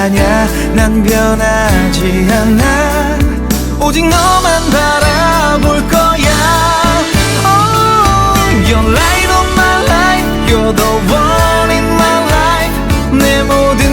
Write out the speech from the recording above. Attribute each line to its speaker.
Speaker 1: 아냐 난 변하지 않아 오직 너만 바라볼 거야 oh, You're light on my life You're the one in my life 내 모든